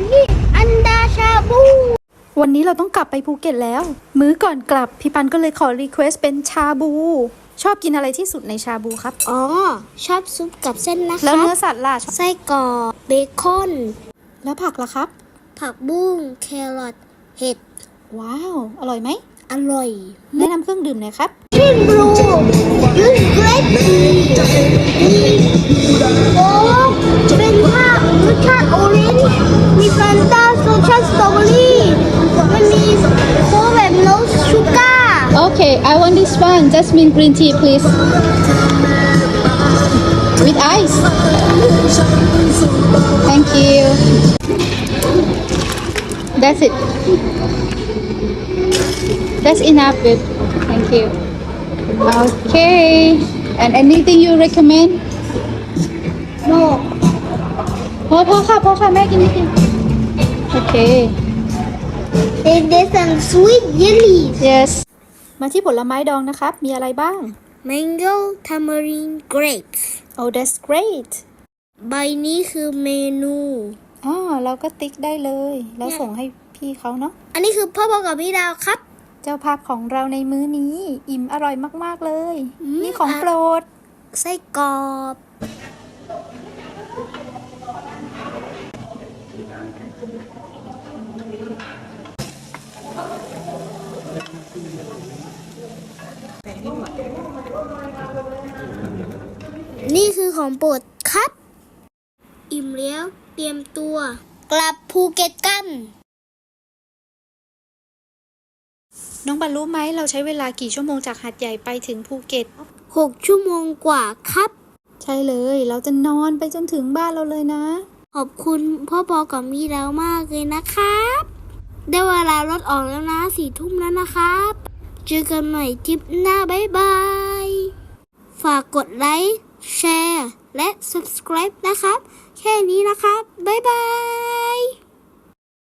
ที่อันดาชาบู วันนี้เราต้องกลับไปภูเก็ตแล้ว มื้อก่อนกลับ พี่ปันก็เลยขอรีเควสเป็นชาบู ชอบกินอะไรที่สุดในชาบูครับ อ๋อ ชอบซุปกับเส้นนะคแล้วรัเนื้อบสัตว์ล่ะชอบไส้กรอกเบคอน แล้วผักล่ะครับ ผักบุ้งแครอทเห็ด ว้าว อร่อยไหมอร่อย แนะนำเครื่องดื่มหน่อยครับ Okay I want this one Jasmine green tea please with ice Thank you That's it That's enough babe Thank you Okay and anything you recommend โน พอพอค่ะพอค่ะแม่กินไม่กินโอเค They did some sweet jellies yes มาที่ผลไม้ดองนะครับ มีอะไรบ้าง mango tamarind grapes Oh that's great ใบนี้คือเมนูอ๋อเราก็ติ๊กได้เลย แล้วส่งให้พี่เขาเนาะ อันนี้คือพ่อบอกกับพี่ดาวครับ เจ้าภาพของเราในมื้อนี้ อิ่มอร่อยมาก ๆ เลยอืมนี่ของอะโปรด ไส้กรอบ นี่คือของโปรดครับ อิ่มแล้วเตรียมตัว กลับภูเก็ตกัน น้องบรรรู้ไหมเราใช้เวลากี่ชั่วโมงจากหาดใหญ่ไปถึงภูเก็ต6ชั่วโมงกว่าครับ ใช่เลย เราจะนอนไปจนถึงบ้านเราเลยนะ ขอบคุณพ่อบอกกับมีแล้วมากเลยนะครับ ได้เวลารถออกแล้วนะสี่ทุ่มแล้วนะครับ เจอกันใหม่ทริปหน้าบ๊ายบาย ฝากกดไลค์ แชร์ และ subscribe นะครับ แค่นี้นะครับ บ๊ายบาย